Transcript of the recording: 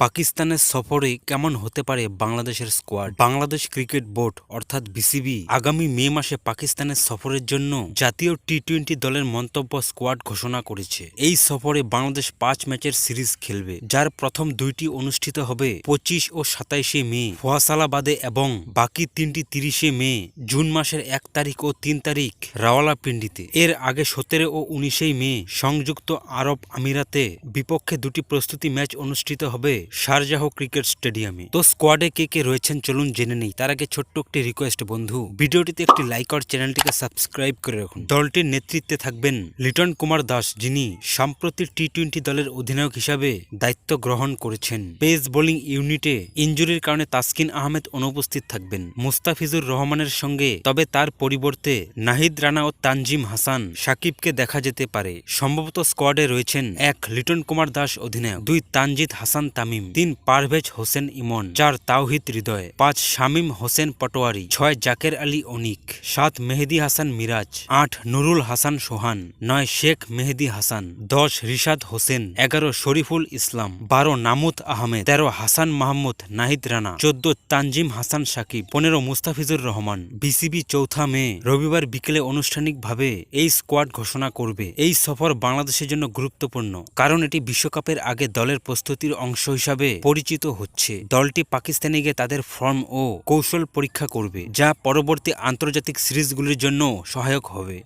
পাকিস্তানের সফরে কেমন হতে পারে বাংলাদেশের স্কোয়াড বাংলাদেশ ক্রিকেট বোর্ড অর্থাৎ বিসিবি আগামী মে মাসে পাকিস্তানের সফরের জন্য জাতীয় টি টোয়েন্টি দলের মন্তব্য স্কোয়াড ঘোষণা করেছে। এই সফরে বাংলাদেশ পাঁচ ম্যাচের সিরিজ খেলবে, যার প্রথম দুইটি অনুষ্ঠিত হবে পঁচিশ ও সাতাইশে মে, ফোয়াসালাবাদে এবং বাকি তিনটি তিরিশে মে, জুন মাসের এক তারিখ ও তিন তারিখ রাওয়ালাপিন্ডিতে। এর আগে সতেরো ও উনিশেই মে সংযুক্ত আরব আমিরাতে বিপক্ষে দুটি প্রস্তুতি ম্যাচ অনুষ্ঠিত হবে শারজাহ ক্রিকেট স্টেডিয়ামে। তো স্কোয়াডে কে কে রয়েছেন চলুন জেনে নেই। তার আগে ছোট্ট একটি রিকোয়েস্ট, বন্ধু। ভিডিওটিতে একটি লাইক আর চ্যানেলটিকে সাবস্ক্রাইব করে রাখুন। দলটির নেতৃত্বে থাকবেন লিটন কুমার দাস, যিনি সাম্প্রতিক টি টোয়েন্টি দলের অধিনায়ক হিসাবে দায়িত্ব গ্রহণ করেছেন। পেস বোলিং ইউনিটে ইঞ্জুরির কারণে তাসকিন আহমেদ অনুপস্থিত থাকবেন। মুস্তাফিজুর রহমানের সঙ্গে, তবে তার পরিবর্তে নাহিদ রানা ও তানজিম হাসান সাকিবকে দেখা যেতে পারে। সম্ভবত স্কোয়াডে রয়েছেন এক লিটন কুমার দাস অধিনায়ক, দুই তানজিদ হাসান তামিম। তিন পারভেজ হোসেন ইমন, চার তাওহিদ হৃদয়, পাঁচ শামীম হোসেন পটোয়ারি, ছয় জাকের আলী অনিক, সাত মেহেদি হাসান মিরাজ, আট নুরুল হাসান সোহান, নয় শেখ মেহেদি হাসান, দশ রিশাদ হোসেন, এগারো শরীফুল ইসলাম, বারো নামুত আহমেদ, তেরো হাসান মাহমুদ নাহিদ রানা, চোদ্দ তানজিম হাসান সাকিব, পনেরো মুস্তাফিজুর রহমান। বিসিবি চৌথা মে, রবিবার বিকেলে আনুষ্ঠানিকভাবে এই স্কোয়াড ঘোষণা করবে। এই সফর বাংলাদেশের জন্য গুরুত্বপূর্ণ, কারণ এটি বিশ্বকাপের আগে দলের প্রস্তুতির অংশ হিসাবে পরিচিত হচ্ছে। দলটি পাকিস্তানে গিয়ে তাদের ফর্ম ও কৌশল পরীক্ষা করবে, যা পরবর্তী আন্তর্জাতিক সিরিজগুলির জন্য সহায়ক হবে।